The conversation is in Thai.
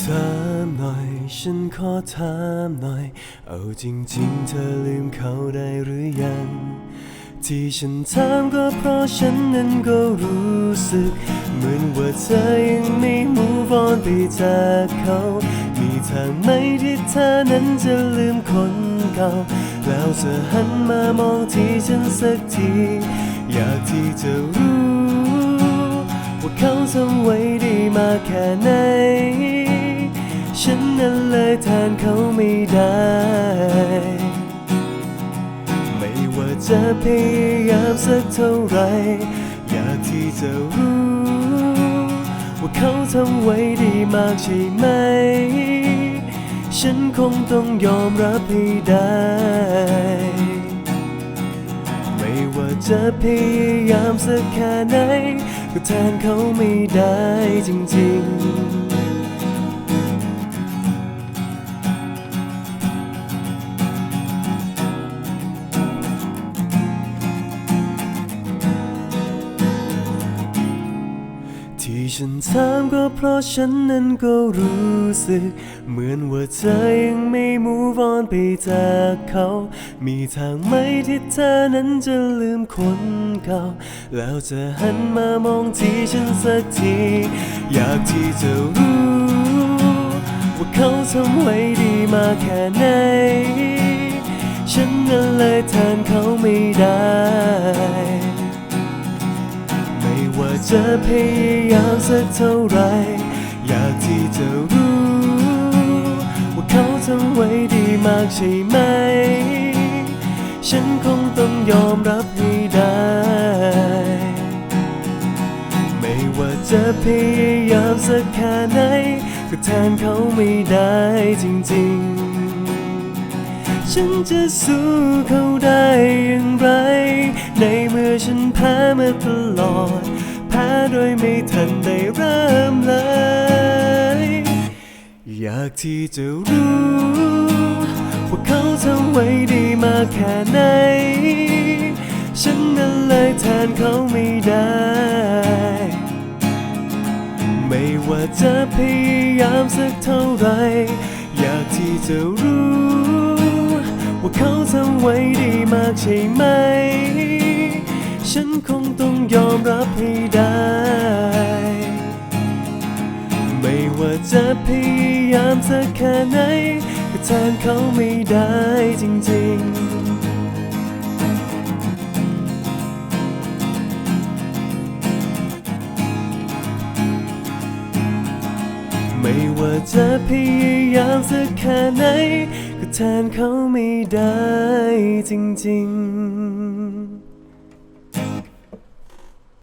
ถามหน่อย ฉันขอถามหน่อย เอาจริง ๆ เธอลืมเขาได้หรือยัง ที่ฉันถามก็เพราะฉันนั้นก็รู้สึก เหมือนว่าเธอยังไม่ move on ไปจากเขา มีทางไหมที่เธอนั้นจะลืมคนเก่า แล้วจะหันมามองที่ฉันสักที อยากที่จะรู้ ว่าเขาทำไว้ดีมากแค่ไหน ฉันนั้นเลยแทนเขาไม่ได้ ไม่ว่าจะพยายามสักเท่าไร อยากที่จะรู้ ว่าเขาทำไว้ดีมากใช่ไหม ฉันคงต้องยอมรับให้ได้ ไม่ว่าจะพยายามสักแค่ไหน ก็แทนเขาไม่ได้จริงๆ ฉันถามก็เพราะฉันนั้นก็รู้สึก เหมือนว่าเธอยังไม่ move on ไปจากเขา มีทางไหมที่เธอนั้นจะลืมคนเก่า แล้วจะหันมามองที่ฉันสักที อยากที่จะรู้ ว่าเขาทำไว้ดีมาแค่ไหน ฉันนั้นเลยแทนเขาไม่ได้ จะพยายามสักเท่าไร อยากที่จะรู้ ว่าเขาทำไว้ดีมากใช่ไหม ฉันคงต้องยอมรับให้ได้ ไม่ว่าจะพยายามสักแค่ไหน ก็แทนเขาไม่ได้จริงๆ ฉันจะสู้เขาได้อย่างไร ในเมื่อฉันแพ้มาตลอด พ้โดยไม่ทันได้เริ่มเลย อยากที่จะรู้ว่าเขาทำไว้ดีมากแค่ไหน ฉันนั้นเลยแทนเขาไม่ได้ ไม่ว่าจะพยายามสักเท่าไหรอยากที่จะรู้ ว่าเขาทำไว้ดีมากใช่ไหม ฉันคงต้อง จะพยายามสักแค่ไหนก็แทนเขาไม่ได้จริงๆ ไม่ว่าจะพยายามสักแค่ไหนก็แทนเขาไม่ได้จริงๆ